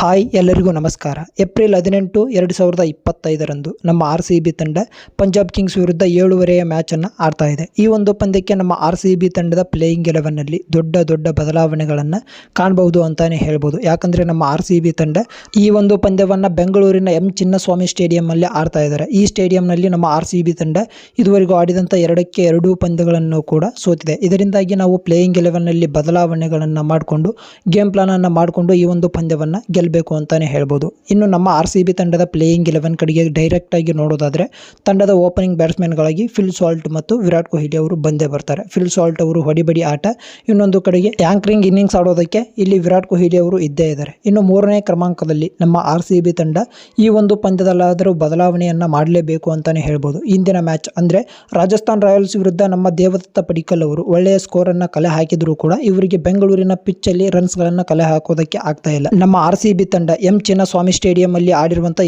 Hi, ಎಲ್ಲರಿಗೂ ನಮಸ್ಕಾರ. April ಹದಿನೆಂಟು, ಎರಡು ಸಾವಿರದ ಇಪ್ಪತ್ತೈದರಂದು ನಮ್ಮ ಆರ್ ಸಿ ಬಿ ತಂಡ ಪಂಜಾಬ್ ಕಿಂಗ್ಸ್ ವಿರುದ್ಧ ಏಳುವರೆಯ ಮ್ಯಾಚನ್ನು ಆಡ್ತಾ ಇದೆ. ಈ ಒಂದು ಪಂದ್ಯಕ್ಕೆ ನಮ್ಮ ಆರ್ ಸಿ ಬಿ ತಂಡದ ಪ್ಲೇಯಿಂಗ್ ಎಲೆವನ್ನಲ್ಲಿ ದೊಡ್ಡ ದೊಡ್ಡ ಬದಲಾವಣೆಗಳನ್ನು ಕಾಣಬಹುದು ಅಂತಾನೆ ಹೇಳ್ಬೋದು. ಯಾಕಂದರೆ ನಮ್ಮ ಆರ್ ಸಿ ಬಿ ತಂಡ ಈ ಒಂದು ಪಂದ್ಯವನ್ನು ಬೆಂಗಳೂರಿನ ಎಂ ಚಿನ್ನಸ್ವಾಮಿ ಸ್ಟೇಡಿಯಂನಲ್ಲಿ ಆಡ್ತಾ ಇದ್ದಾರೆ. ಈ ಸ್ಟೇಡಿಯಂನಲ್ಲಿ ನಮ್ಮ ಆರ್ ಸಿ ಬಿ ತಂಡ ಇದುವರೆಗೂ ಆಡಿದಂಥ ಎರಡಕ್ಕೆ ಎರಡೂ ಪಂದ್ಯಗಳನ್ನು ಕೂಡ ಸೋತಿದೆ. ಇದರಿಂದಾಗಿ ನಾವು ಪ್ಲೇಯಿಂಗ್ ಎಲೆವನ್ನಲ್ಲಿ ಬದಲಾವಣೆಗಳನ್ನು ಮಾಡಿಕೊಂಡು, ಗೇಮ್ ಪ್ಲಾನನ್ನು ಮಾಡಿಕೊಂಡು ಈ ಒಂದು ಪಂದ್ಯವನ್ನು ಗೆಲ್ಲಬೇಕು ಅಂತಾನೆ ಹೇಳ್ಬೋದು. ಇನ್ನು ನಮ್ಮ ಆರ್ ಸಿ ಬಿ ತಂಡದ ಪ್ಲೇಯಿಂಗ್ ಇಲೆವೆನ್ ಕಡೆಗೆ ಡೈರೆಕ್ಟ್ ಆಗಿ ನೋಡೋದಾದ್ರೆ, ತಂಡದ ಓಪನಿಂಗ್ ಬ್ಯಾಟ್ಸ್ಮನ್ಗಳಾಗಿ ಫಿಲ್ ಸಾಲ್ಟ್ ಮತ್ತು ವಿರಾಟ್ ಕೊಹ್ಲಿ ಅವರು ಬಂದೇ ಬರ್ತಾರೆ. ಫಿಲ್ ಸಾಲ್ಟ್ ಅವರು ಹೊಡಿಬಡಿ ಆಟ. ಇನ್ನೊಂದು ಕಡೆಗೆ ಟ್ಯಾಂಕರಿಂಗ್ ಇನ್ನಿಂಗ್ಸ್ ಆಡೋದಕ್ಕೆ ಇಲ್ಲಿ ವಿರಾಟ್ ಕೊಹ್ಲಿ ಅವರು ಇದ್ದೇ ಇದ್ದಾರೆ. ಇನ್ನು ಮೂರನೇ ಕ್ರಮಾಂಕದಲ್ಲಿ ನಮ್ಮ ಆರ್ ಸಿ ಬಿ ತಂಡ ಈ ಒಂದು ಪಂದ್ಯದಲ್ಲಾದರೂ ಬದಲಾವಣೆಯನ್ನ ಮಾಡಲೇಬೇಕು ಅಂತಾನೆ ಹೇಳ್ಬೋದು. ಇಂದಿನ ಮ್ಯಾಚ್ ಅಂದ್ರೆ ರಾಜಸ್ಥಾನ್ ರಾಯಲ್ಸ್ ವಿರುದ್ಧ ನಮ್ಮ ದೇವದತ್ತ ಪಡಿಕಲ್ ಅವರು ಒಳ್ಳೆಯ ಸ್ಕೋರ್ ಅನ್ನ ಕಲೆ ಹಾಕಿದರೂ ಕೂಡ ಇವರಿಗೆ ಬೆಂಗಳೂರಿನ ಪಿಚ್ ಅಲ್ಲಿ ರನ್ಸ್ ಗಳನ್ನ ಕಲೆ ಹಾಕೋದಕ್ಕೆ ಆಗ್ತಾ ಇಲ್ಲ. ನಮ್ಮ ಆರ್ ಸಿ ಬಿ ತಂಡ ಎಂ. ಚಿನ್ನಸ್ವಾಮಿ ಸ್ಟೇಡಿಯಂ ಅಲ್ಲಿ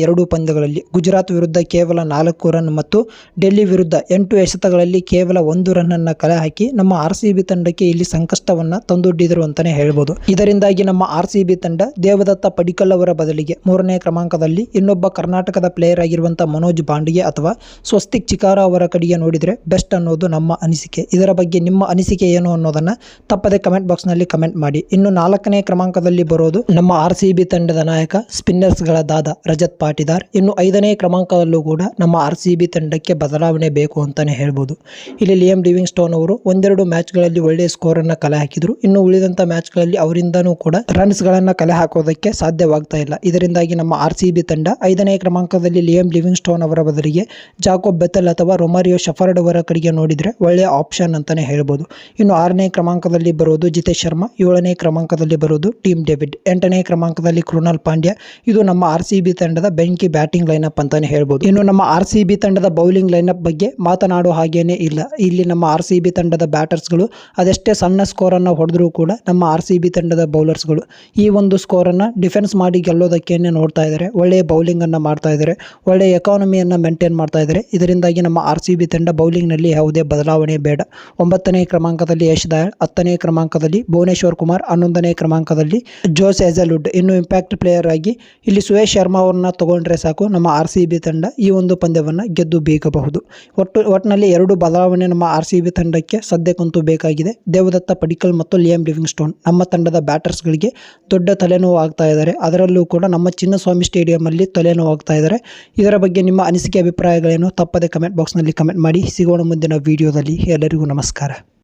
ಎರಡೂ ಪಂದ್ಯಗಳಲ್ಲಿ ಗುಜರಾತ್ ವಿರುದ್ಧ ಕೇವಲ ನಾಲ್ಕು ರನ್ ಮತ್ತು ಡೆಲ್ಲಿ ವಿರುದ್ಧ ಎಂಟು ಎಸೆತಗಳಲ್ಲಿ ಕೇವಲ ಒಂದು ರನ್ ಅನ್ನ ಕಲೆ ಹಾಕಿ ನಮ್ಮ ಆರ್ ತಂಡಕ್ಕೆ ಇಲ್ಲಿ ಸಂಕಷ್ಟವನ್ನ ತಂದೊಡ್ಡಿದರು ಅಂತಾನೆ ಹೇಳ್ಬೋದು. ಇದರಿಂದಾಗಿ ನಮ್ಮ ಆರ್ ತಂಡ ದೇವದತ್ತ ಪಡಿಕಲ್ ಅವರ ಬದಲಿಗೆ ಮೂರನೇ ಕ್ರಮಾಂಕದಲ್ಲಿ ಇನ್ನೊಬ್ಬ ಕರ್ನಾಟಕದ ಪ್ಲೇಯರ್ ಆಗಿರುವಂಥ ಮನೋಜ್ ಬಾಂಡಿಗೆ ಅಥವಾ ಸ್ವಸ್ತಿಕ್ ಚಿಕಾರ ಅವರ ಕಡೆಗೆ ನೋಡಿದರೆ ಬೆಸ್ಟ್ ಅನ್ನೋದು ನಮ್ಮ ಅನಿಸಿಕೆ. ಇದರ ಬಗ್ಗೆ ನಿಮ್ಮ ಅನಿಸಿಕೆ ಏನು ಅನ್ನೋದನ್ನ ತಪ್ಪದೆ ಕಮೆಂಟ್ ಬಾಕ್ಸ್ನಲ್ಲಿ ಕಮೆಂಟ್ ಮಾಡಿ. ಇನ್ನು ನಾಲ್ಕನೇ ಕ್ರಮಾಂಕದಲ್ಲಿ ಬರೋದು ನಮ್ಮ ಆರ್ ಸಿ ಬಿ ತಂಡದ ನಾಯಕ ಸ್ಪಿನ್ನರ್ಸ್ಗಳಾದ ರಜತ್ ಪಾಟಿದಾರ್. ಇನ್ನು ಐದನೇ ಕ್ರಮಾಂಕದಲ್ಲೂ ಕೂಡ ನಮ್ಮ ಆರ್ ತಂಡಕ್ಕೆ ಬದಲಾವಣೆ ಬೇಕು ಅಂತಾನೆ ಹೇಳ್ಬೋದು. ಇಲ್ಲಿ ಲಿಯಮ್ ಲಿವಿಂಗ್ ಸ್ಟೋನ್ ಅವರು ಒಂದೆರಡು ಮ್ಯಾಚ್ಗಳಲ್ಲಿ ಒಳ್ಳೆಯ ಸ್ಕೋರನ್ನು ಕಲೆ ಹಾಕಿದ್ರು. ಇನ್ನು ಉಳಿದಂಥ ಮ್ಯಾಚ್ಗಳಲ್ಲಿ ಅವರಿಂದನೂ ಕೂಡ ರನ್ಸ್ಗಳನ್ನು ಕಲೆ ಹಾಕೋದಕ್ಕೆ ಸಾಧ್ಯವಾಗ್ತಾ ಇಲ್ಲ. ಇದರಿಂದಾಗಿ ನಮ್ಮ ಆರ್ ತಂಡ ಐದನೇ ಕ್ರಮಾಂಕದಲ್ಲಿ ಲಿಯಮ್ ಲಿವಿಂಗ್ ಸ್ಟೋನ್ ಅವರ ಬದಲಿಗೆ ಜಾಕೋಬ್ ಬೆತಲ್ ಅಥವಾ ರೊಮಾರಿಯೋ ಶಫರ್ಡ್ ಅವರ ಕಡೆಗೆ ನೋಡಿದರೆ ಒಳ್ಳೆಯ ಆಪ್ಷನ್ ಅಂತಾನೆ ಹೇಳ್ಬೋದು. ಇನ್ನು ಆರನೇ ಕ್ರಮಾಂಕದಲ್ಲಿ ಬರೋದು ಜಿತೇಶ್ ಶರ್ಮಾ, ಏಳನೇ ಕ್ರಮಾಂಕದಲ್ಲಿ ಬರೋದು ಟೀಮ್ ಡೇವಿಡ್, ಎಂಟನೇ ಕ್ರಮಾಂಕದಲ್ಲಿ ಕೃಣಾಲ್ ಪಾಂಡ್ಯ. ಇದು ನಮ್ಮ ಆರ್ ಸಿ ಬಿ ತಂಡದ ಬೆಂಕಿ ಬ್ಯಾಟಿಂಗ್ ಲೈನಪ್ ಅಂತಾನೆ ಹೇಳ್ಬೋದು. ಇನ್ನು ನಮ್ಮ ಆರ್ ಸಿ ಬಿ ತಂಡದ ಬೌಲಿಂಗ್ ಲೈನಪ್ ಬಗ್ಗೆ ಮಾತನಾಡೋ ಹಾಗೇನೆ ಇಲ್ಲ. ಇಲ್ಲಿ ನಮ್ಮ ಆರ್ ಸಿ ಬಿ ತಂಡದ ಬ್ಯಾಟರ್ಸ್ಗಳು ಅದೆಷ್ಟೇ ಸಣ್ಣ ಸ್ಕೋರನ್ನು ಹೊಡೆದರೂ ಕೂಡ ನಮ್ಮ ಆರ್ ಸಿ ಬಿ ತಂಡದ ಬೌಲರ್ಸ್ಗಳು ಈ ಒಂದು ಸ್ಕೋರನ್ನು ಡಿಫೆನ್ಸ್ ಮಾಡಿ ಗೆಲ್ಲೋದಕ್ಕೇನೆ ನೋಡ್ತಾ ಇದ್ದಾರೆ. ಒಳ್ಳೆಯ ಬೌಲಿಂಗನ್ನು ಮಾಡ್ತಾ ಇದ್ದಾರೆ. ಒಳ್ಳೆಯ ಎಕಾನಮಿಯನ್ನು ಮೇಂಟೈನ್ ಮಾಡ್ತಾ ಇದ್ದಾರೆ. ಇದರಿಂದಾಗಿ ನಮ್ಮ ಆರ್ ಸಿ ಬಿ ತಂಡ ಬೌಲಿಂಗ್ನಲ್ಲಿ ಯಾವುದೇ ಬದಲಾವಣೆ ಬೇಡ. ಒಂಬತ್ತನೇ ಕ್ರಮಾಂಕದಲ್ಲಿ ಯಶ್ ದಯಾಳ್ ಹತ್ತನೇ ಕ್ರಮಾಂಕದಲ್ಲಿ ಭುವನೇಶ್ವರ್ ಕುಮಾರ್, ಹನ್ನೊಂದನೇ ಕ್ರಮಾಂಕದಲ್ಲಿ ಜೋಸ್ ಎಜಲ್ವುಡ್ ಇನ್ನು ಇಂಪ್ಯಾಕ್ಟ್ ಪ್ಲೇಯರ್ ಆಗಿ ಇಲ್ಲಿ ಸುರೇಶ್ ಶರ್ಮಾ ಅವ್ರನ್ನ ತಗೊಂಡ್ರೆ ಸಾಕು. ನಮ್ಮ ಆರ್ ಸಿ ಬಿ ತಂಡ ಈ ಒಂದು ಪಂದ್ಯವನ್ನು ಗೆದ್ದು ಬೀಗಬಹುದು. ಒಟ್ಟು ಒಟ್ಟಿನಲ್ಲಿ ಎರಡು ಬದಲಾವಣೆ ನಮ್ಮ ಆರ್ ಸಿ ಬಿ ತಂಡಕ್ಕೆ ಸದ್ಯಕ್ಕಂತೂ ಬೇಕಾಗಿದೆ. ದೇವದತ್ತ ಪಡಿಕಲ್ ಮತ್ತು ಲಿಯಂ ಲಿವಿಂಗ್ ಸ್ಟೋನ್ ನಮ್ಮ ತಂಡದ ಬ್ಯಾಟರ್ಸ್ಗಳಿಗೆ ದೊಡ್ಡ ತಲೆನೋವು ಆಗ್ತಾ ಇದ್ದಾರೆ. ಅದರಲ್ಲೂ ಕೂಡ ನಮ್ಮ ಚಿನ್ನಸ್ವಾಮಿ ಸ್ಟೇಡಿಯಂಲ್ಲಿ ತಲೆನೋವು ಆಗ್ತಾ ಇದ್ದಾರೆ. ಇದರ ಬಗ್ಗೆ ನಿಮ್ಮ ಅನಿಸಿಕೆ, ಅಭಿಪ್ರಾಯಗಳೇನು? ತಪ್ಪದೆ ಕಮೆಂಟ್ ಬಾಕ್ಸ್ನಲ್ಲಿ ಕಮೆಂಟ್ ಮಾಡಿ. ಸಿಗೋಣ ಮುಂದಿನ ವಿಡಿಯೋದಲ್ಲಿ. ಎಲ್ಲರಿಗೂ ನಮಸ್ಕಾರ.